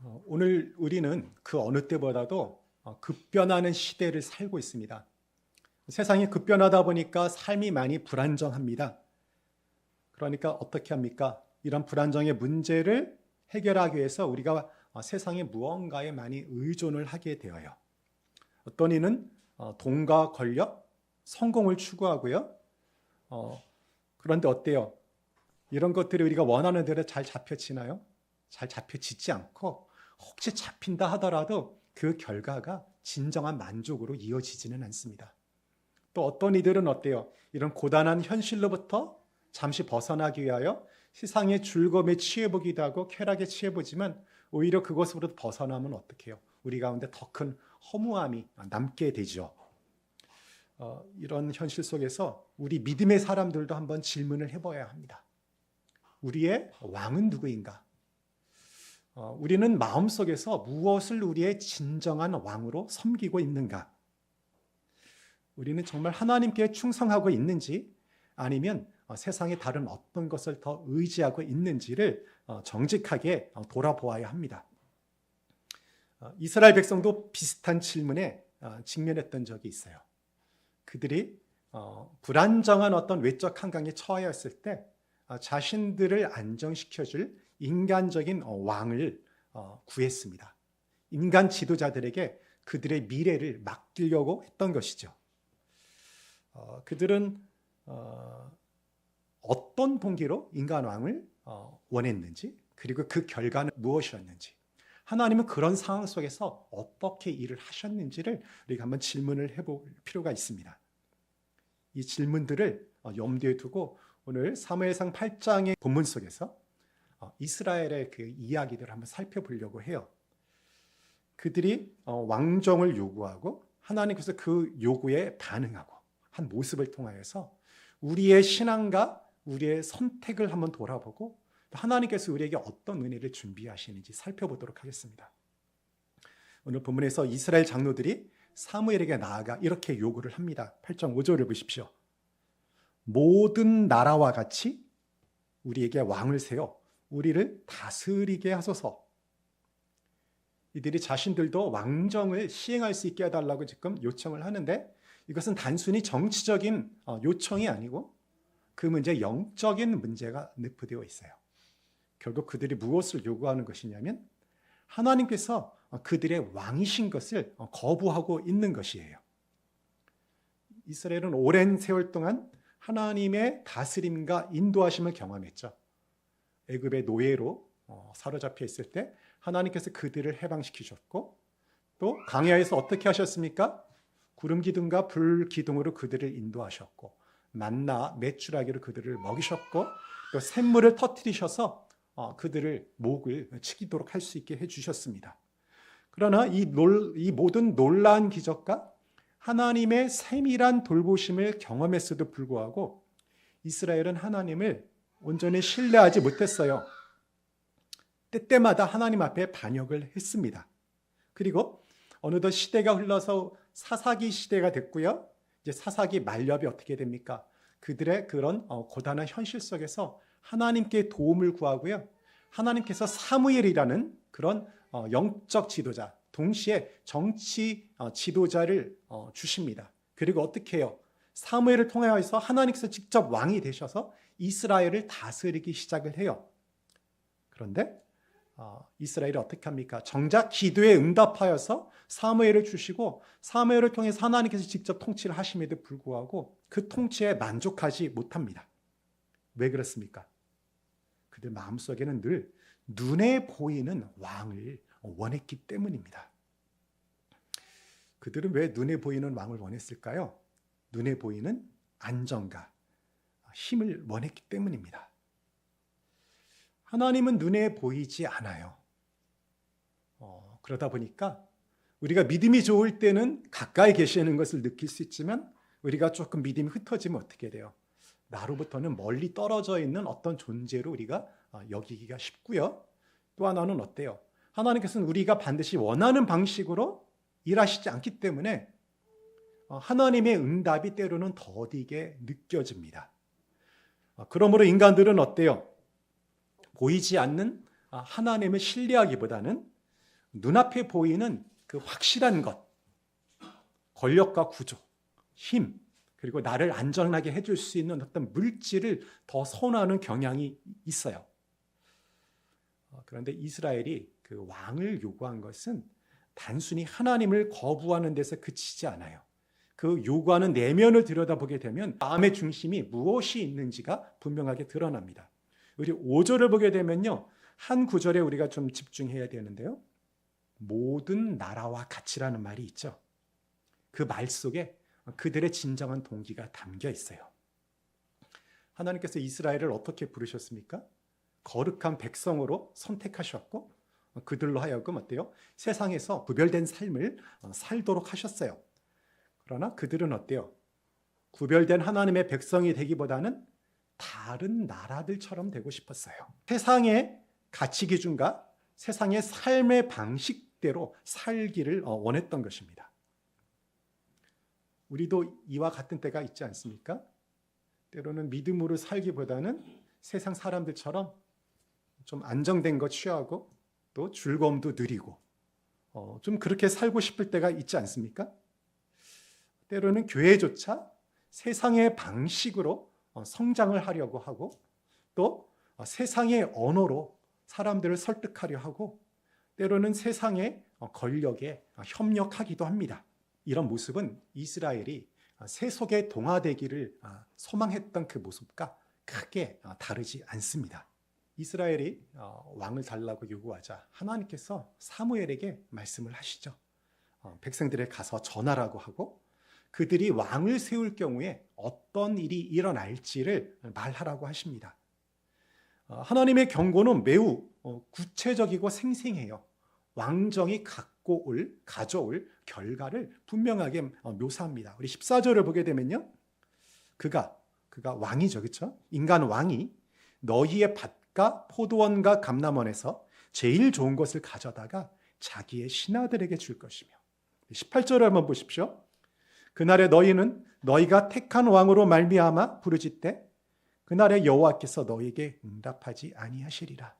어, 오늘 우리는 그 어느 때보다도 어, 급변하는 시대를 살고 있습니다. 세상이 급변하다 보니까 삶이 많이 불안정합니다. 그러니까 어떻게 합니까? 이런 불안정의 문제를 해결하기 위해서 우리가 어, 세상의 무언가에 많이 의존을 하게 되어요. 어떤 이는 어, 돈과 권력, 성공을 추구하고요. 어, 그런데 어때요? 이런 것들이 우리가 원하는 대로 잘 잡혀지나요? 잘 잡혀지지 않고 혹시 잡힌다 하더라도 그 결과가 진정한 만족으로 이어지지는 않습니다. 또 어떤 이들은 어때요? 이런 고단한 현실로부터 잠시 벗어나기 위하여 세상의 즐거움에 취해보기도 하고 쾌락에 취해보지만 오히려 그것으로 벗어나면 어떻게 해요? 우리 가운데 더 큰 허무함이 남게 되죠. 어, 이런 현실 속에서 우리 믿음의 사람들도 한번 질문을 해봐야 합니다. 우리의 왕은 누구인가? 어, 우리는 마음속에서 무엇을 우리의 진정한 왕으로 섬기고 있는가? 우리는 정말 하나님께 충성하고 있는지 아니면 어, 세상의 다른 어떤 것을 더 의지하고 있는지를 어, 정직하게 어, 돌아보아야 합니다. 어, 이스라엘 백성도 비슷한 질문에 어, 직면했던 적이 있어요. 그들이 어, 불안정한 어떤 외적 한강에 처하였을 때 어, 자신들을 안정시켜줄 인간적인 어, 왕을 어, 구했습니다. 인간 지도자들에게 그들의 미래를 맡기려고 했던 것이죠. 어, 그들은 어, 어떤 동기로 인간 왕을 어, 원했는지 그리고 그 결과는 무엇이었는지 하나님은 그런 상황 속에서 어떻게 일을 하셨는지를 우리가 한번 질문을 해볼 필요가 있습니다. 이 질문들을 어, 염두에 두고 오늘 사무엘상 8장의 본문 속에서 어, 이스라엘의 그 이야기들을 한번 살펴보려고 해요. 그들이 어, 왕정을 요구하고 하나님께서 그 요구에 반응하고 한 모습을 통하여서 우리의 신앙과 우리의 선택을 한번 돌아보고 하나님께서 우리에게 어떤 은혜를 준비하시는지 살펴보도록 하겠습니다. 오늘 본문에서 이스라엘 장로들이 사무엘에게 나아가 이렇게 요구를 합니다. 8장 5절을 보십시오. 모든 나라와 같이 우리에게 왕을 세워 우리를 다스리게 하소서. 이들이 자신들도 왕정을 시행할 수 있게 해달라고 지금 요청을 하는데 이것은 단순히 정치적인 어, 요청이 아니고 그 문제 영적인 문제가 늪되어 있어요. 결국 그들이 무엇을 요구하는 것이냐면 하나님께서 그들의 왕이신 것을 거부하고 있는 것이에요. 이스라엘은 오랜 세월 동안 하나님의 다스림과 인도하심을 경험했죠. 애굽의 노예로 어, 사로잡혀 있을 때 하나님께서 그들을 해방시키셨고 또 광야에서 어떻게 하셨습니까? 구름 기둥과 불 기둥으로 그들을 인도하셨고 만나 메추라기로 그들을 먹이셨고 또 샘물을 터뜨리셔서 어, 그들을 목을 치기도록 할 수 있게 해주셨습니다. 그러나 이, 놀, 이 모든 놀라운 기적과 하나님의 세밀한 돌보심을 경험했어도 불구하고 이스라엘은 하나님을 온전히 신뢰하지 못했어요. 때때마다 하나님 앞에 반역을 했습니다. 그리고 어느덧 시대가 흘러서 사사기 시대가 됐고요. 이제 사사기 말렵이 어떻게 됩니까? 그들의 그런 어, 고단한 현실 속에서 하나님께 도움을 구하고요. 하나님께서 사무엘이라는 그런 어, 영적 지도자, 동시에 정치 어, 지도자를 주십니다. 그리고 어떻게 해요? 사무엘을 통하여서 하나님께서 직접 왕이 되셔서 이스라엘을 다스리기 시작을 해요. 그런데 이스라엘이 어떻게 합니까? 정작 기도에 응답하여서 사무엘을 주시고 사무엘을 통해서 하나님께서 직접 통치를 하심에도 불구하고 그 통치에 만족하지 못합니다. 왜 그렇습니까? 그들 마음속에는 늘 눈에 보이는 왕을 원했기 때문입니다. 그들은 왜 눈에 보이는 왕을 원했을까요? 눈에 보이는 안정과 힘을 원했기 때문입니다. 하나님은 눈에 보이지 않아요. 어, 그러다 보니까 우리가 믿음이 좋을 때는 가까이 계시는 것을 느낄 수 있지만 우리가 조금 믿음이 흩어지면 어떻게 돼요? 나로부터는 멀리 떨어져 있는 어떤 존재로 우리가 어, 여기기가 쉽고요. 또 하나는 어때요? 하나님께서는 우리가 반드시 원하는 방식으로 일하시지 않기 때문에 어, 하나님의 응답이 때로는 더디게 느껴집니다. 어, 그러므로 인간들은 어때요? 보이지 않는 하나님을 신뢰하기보다는 눈앞에 보이는 그 확실한 것, 권력과 구조, 힘, 그리고 나를 안전하게 해줄 수 있는 어떤 물질을 더 선호하는 경향이 있어요. 어, 그런데 이스라엘이 그 왕을 요구한 것은 단순히 하나님을 거부하는 데서 그치지 않아요. 그 요구하는 내면을 들여다보게 되면 마음의 중심이 무엇이 있는지가 분명하게 드러납니다. 우리 5절을 보게 되면요. 한 구절에 우리가 좀 집중해야 되는데요. 모든 나라와 같이라는 말이 있죠. 그 말 속에 그들의 진정한 동기가 담겨 있어요. 하나님께서 이스라엘을 어떻게 부르셨습니까? 거룩한 백성으로 선택하셨고 그들로 하여금 어때요? 세상에서 구별된 삶을 어, 살도록 하셨어요. 그러나 그들은 어때요? 구별된 하나님의 백성이 되기보다는 다른 나라들처럼 되고 싶었어요. 세상의 가치 기준과 세상의 삶의 방식대로 살기를 어, 원했던 것입니다. 우리도 이와 같은 때가 있지 않습니까? 때로는 믿음으로 살기보다는 세상 사람들처럼 좀 안정된 것 취하고 또 즐거움도 누리고 어, 좀 그렇게 살고 싶을 때가 있지 않습니까? 때로는 교회조차 세상의 방식으로 어, 성장을 하려고 하고 또 어, 세상의 언어로 사람들을 설득하려 하고 때로는 세상의 어, 권력에 어, 협력하기도 합니다. 이런 모습은 이스라엘이 어, 세속에 동화되기를 어, 소망했던 그 모습과 크게 어, 다르지 않습니다. 이스라엘이 어, 왕을 달라고 요구하자 하나님께서 사무엘에게 말씀을 하시죠. 어, 백성들에 가서 전하라고 하고 그들이 왕을 세울 경우에 어떤 일이 일어날지를 말하라고 하십니다. 어, 하나님의 경고는 매우 어, 구체적이고 생생해요. 왕정이 갖고 올, 가져올 결과를 분명하게 어, 묘사합니다. 우리 14절을 보게 되면요. 그가, 그가 왕이죠. 그렇죠? 인간 왕이 너희의 밭과 포도원과 감남원에서 제일 좋은 것을 가져다가 자기의 신하들에게 줄 것이며 18절을 한번 보십시오. 그날에 너희는 너희가 택한 왕으로 말미암아 부르짖되 그날에 여호와께서 너희에게 응답하지 아니하시리라.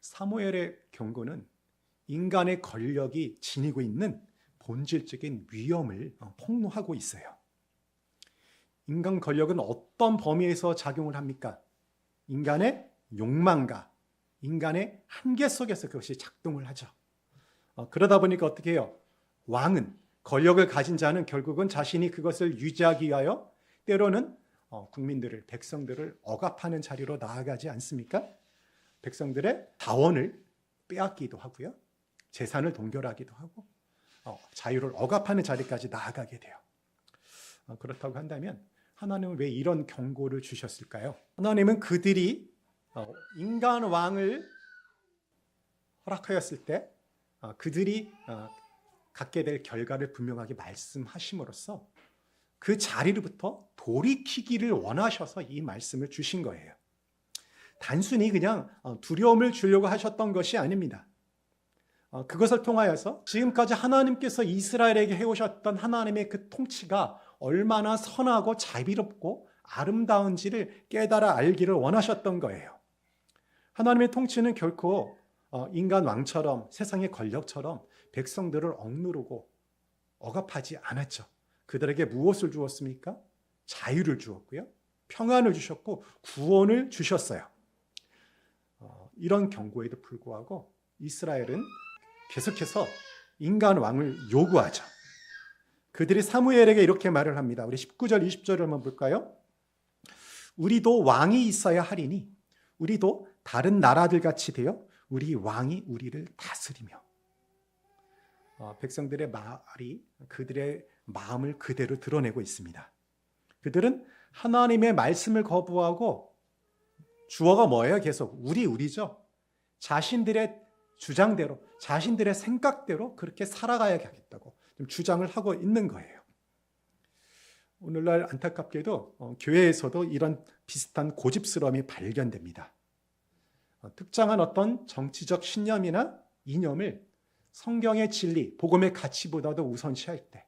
사무엘의 경고는 인간의 권력이 지니고 있는 본질적인 위험을 어, 폭로하고 있어요. 인간 권력은 어떤 범위에서 작용을 합니까? 인간의 욕망과 인간의 한계 속에서 그것이 작동을 하죠. 어, 그러다 보니까 어떻게 해요? 왕은 권력을 가진 자는 결국은 자신이 그것을 유지하기 위하여 때로는 어, 국민들을 백성들을 억압하는 자리로 나아가지 않습니까? 백성들의 자원을 빼앗기도 하고요. 재산을 동결하기도 하고 어, 자유를 억압하는 자리까지 나아가게 돼요. 어, 그렇다고 한다면 하나님은 왜 이런 경고를 주셨을까요? 하나님은 그들이 어, 인간 왕을 허락하였을 때 어, 그들이 어, 갖게 될 결과를 분명하게 말씀하심으로써 그 자리로부터 돌이키기를 원하셔서 이 말씀을 주신 거예요. 단순히 그냥 어, 두려움을 주려고 하셨던 것이 아닙니다. 어, 그것을 통하여서 지금까지 하나님께서 이스라엘에게 해오셨던 하나님의 그 통치가 얼마나 선하고 자비롭고 아름다운지를 깨달아 알기를 원하셨던 거예요. 하나님의 통치는 결코 어, 인간 왕처럼 세상의 권력처럼 백성들을 억누르고 억압하지 않았죠. 그들에게 무엇을 주었습니까? 자유를 주었고요. 평안을 주셨고 구원을 주셨어요. 어, 이런 경고에도 불구하고 이스라엘은 계속해서 인간 왕을 요구하죠. 그들이 사무엘에게 이렇게 말을 합니다. 우리 19절, 20절을 한번 볼까요? 우리도 왕이 있어야 하리니 우리도 다른 나라들 같이 되어 우리 왕이 우리를 다스리며 어, 백성들의 말이 그들의 마음을 그대로 드러내고 있습니다. 그들은 하나님의 말씀을 거부하고 주어가 뭐예요? 계속 우리 우리죠. 자신들의 주장대로 자신들의 생각대로 그렇게 살아가야겠다고 주장을 하고 있는 거예요. 오늘날 안타깝게도 어, 교회에서도 이런 비슷한 고집스러움이 발견됩니다. 어, 특정한 어떤 정치적 신념이나 이념을 성경의 진리, 복음의 가치보다도 우선시할 때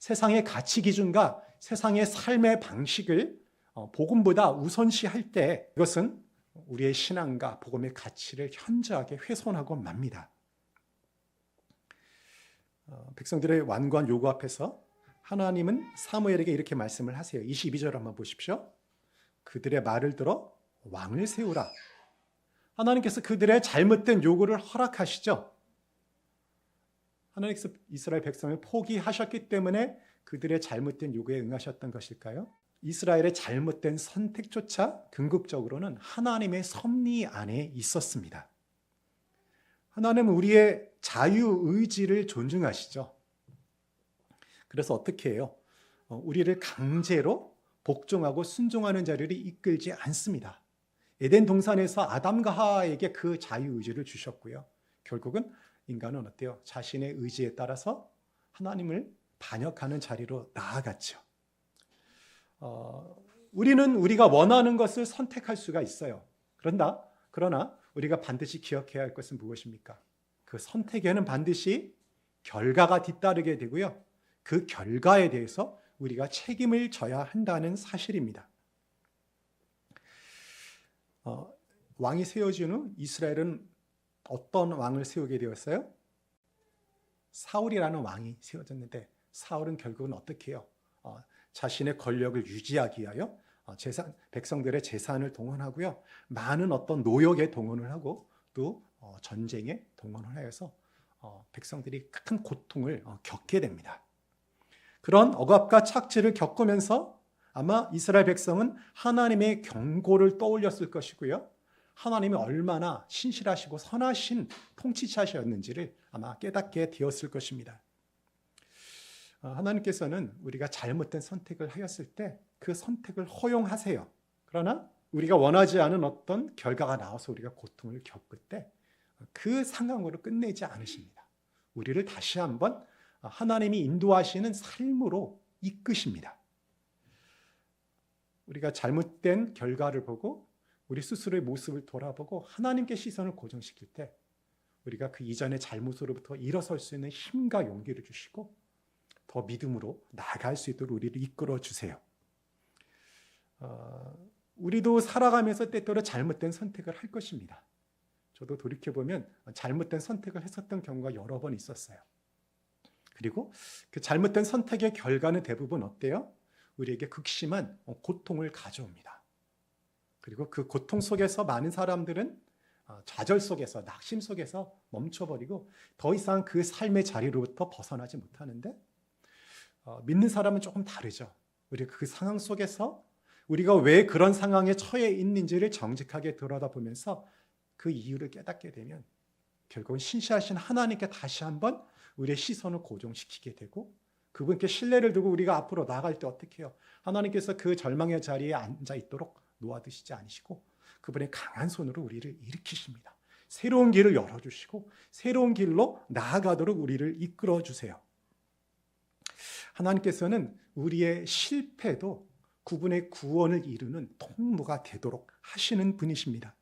세상의 가치 기준과 세상의 삶의 방식을 어, 복음보다 우선시할 때 이것은 우리의 신앙과 복음의 가치를 현저하게 훼손하고 맙니다. 어, 백성들의 완고한 요구 앞에서 하나님은 사무엘에게 이렇게 말씀을 하세요. 22절 한번 보십시오. 그들의 말을 들어 왕을 세우라. 하나님께서 그들의 잘못된 요구를 허락하시죠. 하나님께서 이스라엘 백성을 포기하셨기 때문에 그들의 잘못된 요구에 응하셨던 것일까요? 이스라엘의 잘못된 선택조차 궁극적으로는 하나님의 섭리 안에 있었습니다. 하나님은 우리의 자유 의지를 존중하시죠. 그래서 어떻게 해요? 어, 우리를 강제로 복종하고 순종하는 자리를 이끌지 않습니다. 에덴 동산에서 아담과 하와에게 그 자유 의지를 주셨고요. 결국은 인간은 어때요? 자신의 의지에 따라서 하나님을 반역하는 자리로 나아갔죠. 어, 우리는 우리가 원하는 것을 선택할 수가 있어요. 그런다. 그러나 우리가 반드시 기억해야 할 것은 무엇입니까? 그 선택에는 반드시 결과가 뒤따르게 되고요. 그 결과에 대해서 우리가 책임을 져야 한다는 사실입니다. 어, 왕이 세워진 후 이스라엘은 어떤 왕을 세우게 되었어요? 사울이라는 왕이 세워졌는데 사울은 결국은 어떻게 해요? 어, 자신의 권력을 유지하기 위하여 어, 재산, 백성들의 재산을 동원하고요. 많은 어떤 노역에 동원을 하고 또 어, 전쟁에 동원을 하여서 어, 백성들이 큰 고통을 어, 겪게 됩니다. 그런 억압과 착취를 겪으면서 아마 이스라엘 백성은 하나님의 경고를 떠올렸을 것이고요. 하나님이 얼마나 신실하시고 선하신 통치자셨는지를 아마 깨닫게 되었을 것입니다. 어, 하나님께서는 우리가 잘못된 선택을 하였을 때 그 선택을 허용하세요. 그러나 우리가 원하지 않은 어떤 결과가 나와서 우리가 고통을 겪을 때 그 상황으로 끝내지 않으십니다. 우리를 다시 한번 하나님이 인도하시는 삶으로 이끄십니다. 우리가 잘못된 결과를 보고 우리 스스로의 모습을 돌아보고 하나님께 시선을 고정시킬 때 우리가 그 이전의 잘못으로부터 일어설 수 있는 힘과 용기를 주시고 더 믿음으로 나아갈 수 있도록 우리를 이끌어 주세요. 어, 우리도 살아가면서 때때로 잘못된 선택을 할 것입니다. 저도 돌이켜 보면 잘못된 선택을 했었던 경우가 여러 번 있었어요. 그리고 그 잘못된 선택의 결과는 대부분 어때요? 우리에게 극심한 고통을 가져옵니다. 그리고 그 고통 속에서 많은 사람들은 어, 좌절 속에서 낙심 속에서 멈춰버리고 더 이상 그 삶의 자리로부터 벗어나지 못하는데 어, 믿는 사람은 조금 다르죠. 우리가 그 상황 속에서 우리가 왜 그런 상황에 처해 있는지를 정직하게 들여다보면서 그 이유를 깨닫게 되면 결국은 신시하신 하나님께 다시 한번 우리의 시선을 고정시키게 되고 그분께 신뢰를 두고 우리가 앞으로 나갈 때 어떻게 해요? 하나님께서 그 절망의 자리에 앉아 있도록 놓아두시지 않으시고 그분의 강한 손으로 우리를 일으키십니다. 새로운 길을 열어주시고 새로운 길로 나아가도록 우리를 이끌어 주세요. 하나님께서는 우리의 실패도 구분의 구원을 이루는 통로가 되도록 하시는 분이십니다.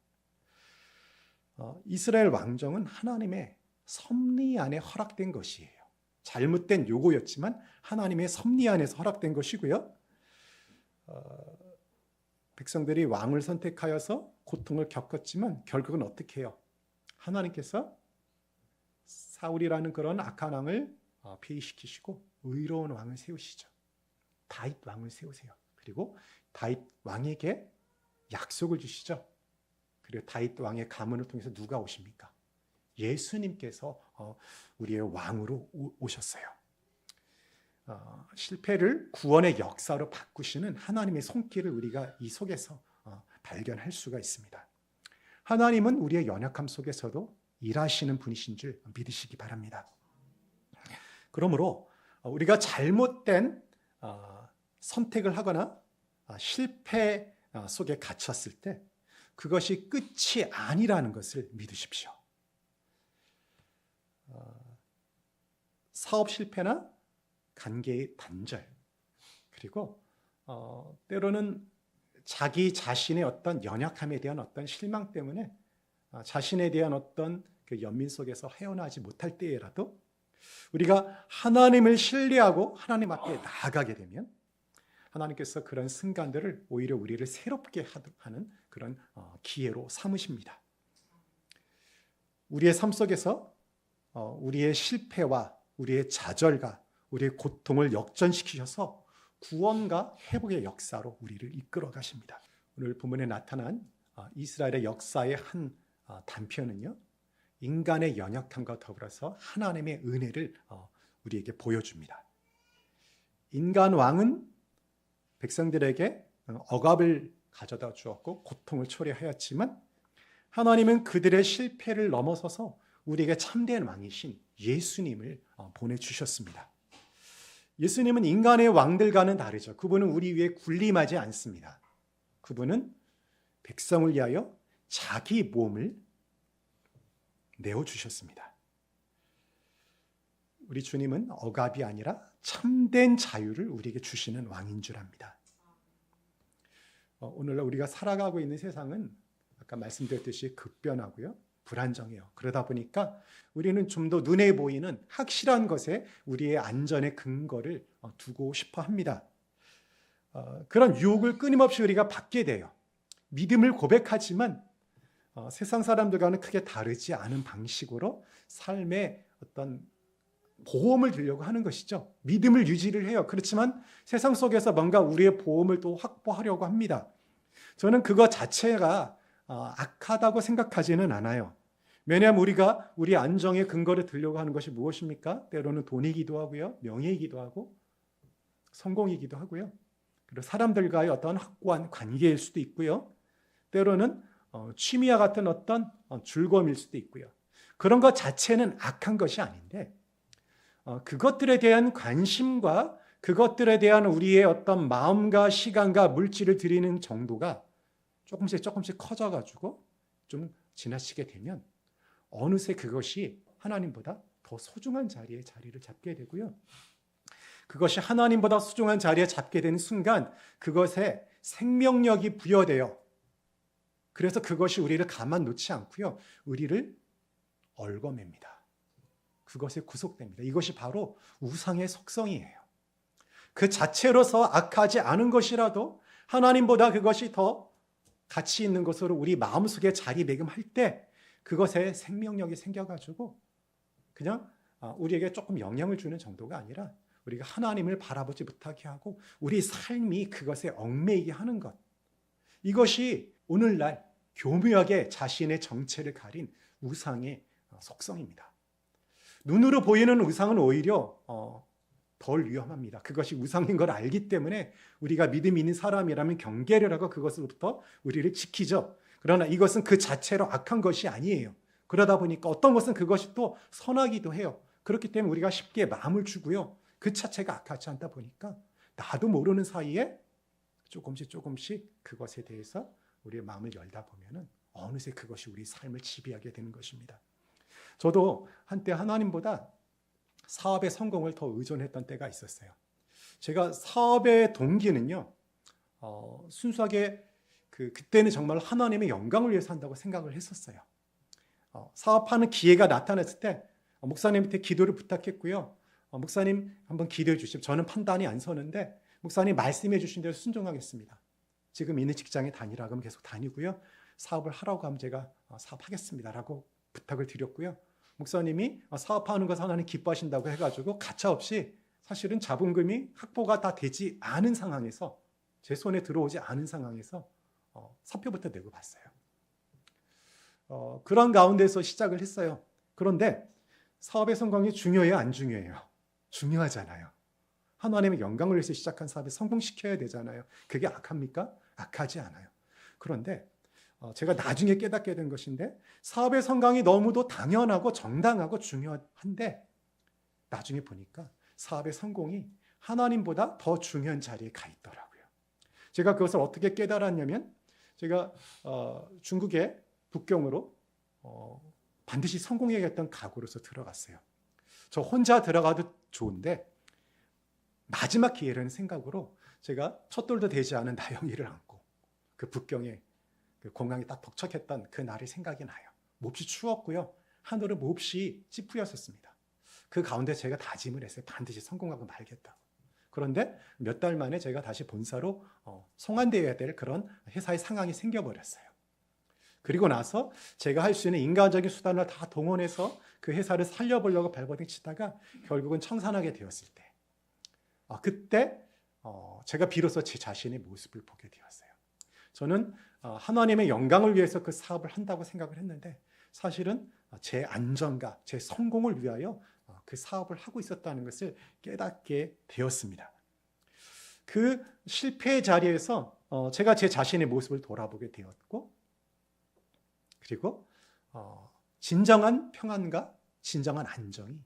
어, 이스라엘 왕정은 하나님의 섭리 안에 허락된 것이에요. 잘못된 요구였지만 하나님의 섭리 안에서 허락된 것이고요. 어, 백성들이 왕을 선택하여서 고통을 겪었지만 결국은 어떻게 해요? 하나님께서 사울이라는 그런 악한 왕을 어, 폐위시키시고 의로운 왕을 세우시죠. 다윗 왕을 세우세요. 그리고 다윗 왕에게 약속을 주시죠. 그리고 다윗 왕의 가문을 통해서 누가 오십니까? 예수님께서 어, 우리의 왕으로 오셨어요. 어, 실패를 구원의 역사로 바꾸시는 하나님의 손길을 우리가 이 속에서 어, 발견할 수가 있습니다. 하나님은 우리의 연약함 속에서도 일하시는 분이신 줄 믿으시기 바랍니다. 그러므로 우리가 잘못된 선택을 하거나 실패 속에 갇혔을 때 그것이 끝이 아니라는 것을 믿으십시오. 사업 실패나 관계의 단절 그리고 어, 때로는 자기 자신의 어떤 연약함에 대한 어떤 실망 때문에 어, 자신에 대한 어떤 그 연민 속에서 헤어나지 못할 때에라도 우리가 하나님을 신뢰하고 하나님 앞에 나아가게 되면 하나님께서 그런 순간들을 오히려 우리를 새롭게 하는 그런 어, 기회로 삼으십니다. 우리의 삶 속에서 어, 우리의 실패와 우리의 좌절과 우리의 고통을 역전시키셔서 구원과 회복의 역사로 우리를 이끌어 가십니다. 오늘 본문에 나타난 어, 이스라엘의 역사의 한 단편은요. 인간의 연약함과 더불어서 하나님의 은혜를 우리에게 보여줍니다. 인간 왕은 백성들에게 억압을 가져다 주었고 고통을 초래하였지만 하나님은 그들의 실패를 넘어서서 우리에게 참된 왕이신 예수님을 어, 보내주셨습니다. 예수님은 인간의 왕들과는 다르죠. 그분은 우리 위에 군림하지 않습니다. 그분은 백성을 위하여 자기 몸을 내어 주셨습니다. 우리 주님은 억압이 아니라 참된 자유를 우리에게 주시는 왕인 줄 압니다. 어, 오늘날 우리가 살아가고 있는 세상은 아까 말씀드렸듯이 급변하고요. 불안정해요. 그러다 보니까 우리는 좀 더 눈에 보이는 확실한 것에 우리의 안전의 근거를 어, 두고 싶어 합니다. 어, 그런 유혹을 끊임없이 우리가 받게 돼요. 믿음을 고백하지만 어, 세상 사람들과는 크게 다르지 않은 방식으로 삶의 어떤 보험을 들려고 하는 것이죠. 믿음을 유지를 해요. 그렇지만 세상 속에서 뭔가 우리의 보험을 또 확보하려고 합니다. 저는 그것 자체가 어, 악하다고 생각하지는 않아요. 왜냐하면 우리가 우리 안정의 근거를 들려고 하는 것이 무엇입니까? 때로는 돈이기도 하고요, 명예이기도 하고, 성공이기도 하고요. 그리고 사람들과의 어떤 확고한 관계일 수도 있고요. 때로는 어, 취미와 같은 어떤 어, 즐거움일 수도 있고요. 그런 것 자체는 악한 것이 아닌데, 그것들에 대한 관심과 그것들에 대한 우리의 어떤 마음과 시간과 물질을 드리는 정도가 조금씩 조금씩 커져가지고 좀 지나치게 되면 어느새 그것이 하나님보다 더 소중한 자리에 자리를 잡게 되고요. 그것이 하나님보다 소중한 자리에 잡게 되는 순간 그것에 생명력이 부여되어 그래서 그것이 우리를 가만 놓지 않고요. 우리를 얽어맵니다. 그것에 구속됩니다. 이것이 바로 우상의 속성이에요. 그 자체로서 악하지 않은 것이라도 하나님보다 그것이 더 가치 있는 것으로 우리 마음속에 자리매김할 때 그것에 생명력이 생겨가지고 그냥 아, 우리에게 조금 영향을 주는 정도가 아니라 우리가 하나님을 바라보지 못하게 하고 우리 삶이 그것에 얽매이게 하는 것. 이것이 오늘날 교묘하게 자신의 정체를 가린 우상의 어, 속성입니다. 눈으로 보이는 우상은 오히려 어, 덜 위험합니다. 그것이 우상인 걸 알기 때문에 우리가 믿음 있는 사람이라면 경계를 하고 그것으로부터 우리를 지키죠. 그러나 이것은 그 자체로 악한 것이 아니에요. 그러다 보니까 어떤 것은 그것이 또 선하기도 해요. 그렇기 때문에 우리가 쉽게 마음을 주고요. 그 자체가 악하지 않다 보니까 나도 모르는 사이에 조금씩 조금씩 그것에 대해서 우리의 마음을 열다 보면은 어느새 그것이 우리 삶을 지배하게 되는 것입니다. 저도 한때 하나님보다 사업의 성공을 더 의존했던 때가 있었어요. 제가 사업의 동기는요, 어, 순수하게 그, 그때는 정말 하나님의 영광을 위해서 한다고 생각을 했었어요. 어, 사업하는 기회가 나타났을 때 어, 목사님한테 기도를 부탁했고요. 어, 목사님 한번 기도해 주시면 저는 판단이 안 서는데 목사님 말씀해 주신 대로 순종하겠습니다. 지금 있는 직장에 다니라고 하면 계속 다니고요. 사업을 하라고 하면 제가 어, 사업하겠습니다라고 부탁을 드렸고요. 목사님이 사업하는 것을 하나님 기뻐하신다고 해가지고 가차없이 사실은 자본금이 확보가 다 되지 않은 상황에서 제 손에 들어오지 않은 상황에서 어, 사표부터 내고 봤어요. 어, 그런 가운데서 시작을 했어요. 그런데 사업의 성공이 중요해요, 안 중요해요? 중요하잖아요. 하나님의 영광을 위해서 시작한 사업을 성공시켜야 되잖아요. 그게 악합니까? 악하지 않아요. 그런데 어, 제가 나중에 깨닫게 된 것인데 사업의 성공이 너무도 당연하고 정당하고 중요한데 나중에 보니까 사업의 성공이 하나님보다 더 중요한 자리에 가 있더라고요. 제가 그것을 어떻게 깨달았냐면 제가 어, 중국의 북경으로 어, 반드시 성공해야겠다는 각오로서 들어갔어요. 저 혼자 들어가도 좋은데 마지막 기회라는 생각으로 제가 첫돌도 되지 않은 나영이를 안고 그 북경에 그 공항에 딱 도착했던 그 날이 생각이 나요. 몹시 추웠고요. 하늘은 몹시 찌푸렸었습니다. 그 가운데 제가 다짐을 했어요. 반드시 성공하고 말겠다고. 그런데 몇 달 만에 제가 다시 본사로 어, 송환되어야 될 그런 회사의 상황이 생겨버렸어요. 그리고 나서 제가 할 수 있는 인간적인 수단을 다 동원해서 그 회사를 살려보려고 발버둥 치다가 결국은 청산하게 되었을 때, 아, 그때 어, 제가 비로소 제 자신의 모습을 보게 되었어요. 저는 어, 하나님의 영광을 위해서 그 사업을 한다고 생각을 했는데 사실은 제 안전과 제 성공을 위하여 어, 그 사업을 하고 있었다는 것을 깨닫게 되었습니다. 그 실패의 자리에서 어, 제가 제 자신의 모습을 돌아보게 되었고, 그리고 어, 진정한 평안과 진정한 안정이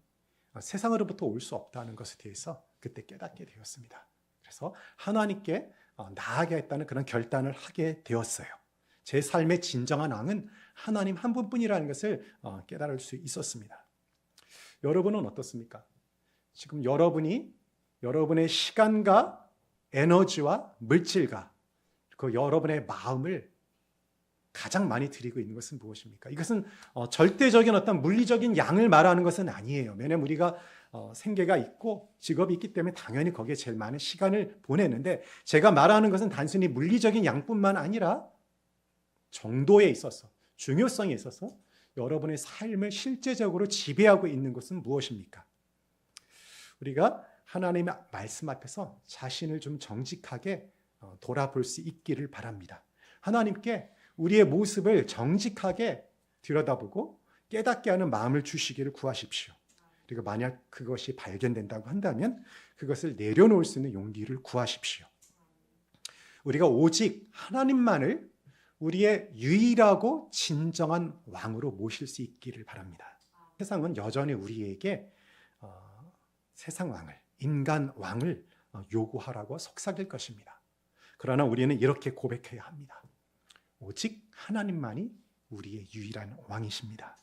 어, 세상으로부터 올 수 없다는 것에 대해서 그때 깨닫게 되었습니다. 그래서 하나님께 어, 나아가겠다는 그런 결단을 하게 되었어요. 제 삶의 진정한 왕은 하나님 한 분뿐이라는 것을 어, 깨달을 수 있었습니다. 여러분은 어떻습니까? 지금 여러분이 여러분의 시간과 에너지와 물질과 그 여러분의 마음을 가장 많이 드리고 있는 것은 무엇입니까? 이것은 어, 절대적인 어떤 물리적인 양을 말하는 것은 아니에요. 왜냐하면 우리가 어, 생계가 있고 직업이 있기 때문에 당연히 거기에 제일 많은 시간을 보내는데 제가 말하는 것은 단순히 물리적인 양뿐만 아니라 정도에 있어서 중요성에 있어서 여러분의 삶을 실제적으로 지배하고 있는 것은 무엇입니까? 우리가 하나님의 말씀 앞에서 자신을 좀 정직하게 어, 돌아볼 수 있기를 바랍니다. 하나님께 우리의 모습을 정직하게 들여다보고 깨닫게 하는 마음을 주시기를 구하십시오. 그리고 만약 그것이 발견된다고 한다면 그것을 내려놓을 수 있는 용기를 구하십시오. 우리가 오직 하나님만을 우리의 유일하고 진정한 왕으로 모실 수 있기를 바랍니다. 세상은 여전히 우리에게 어, 세상 왕을, 인간 왕을 어, 요구하라고 속삭일 것입니다. 그러나 우리는 이렇게 고백해야 합니다. 오직 하나님만이 우리의 유일한 왕이십니다.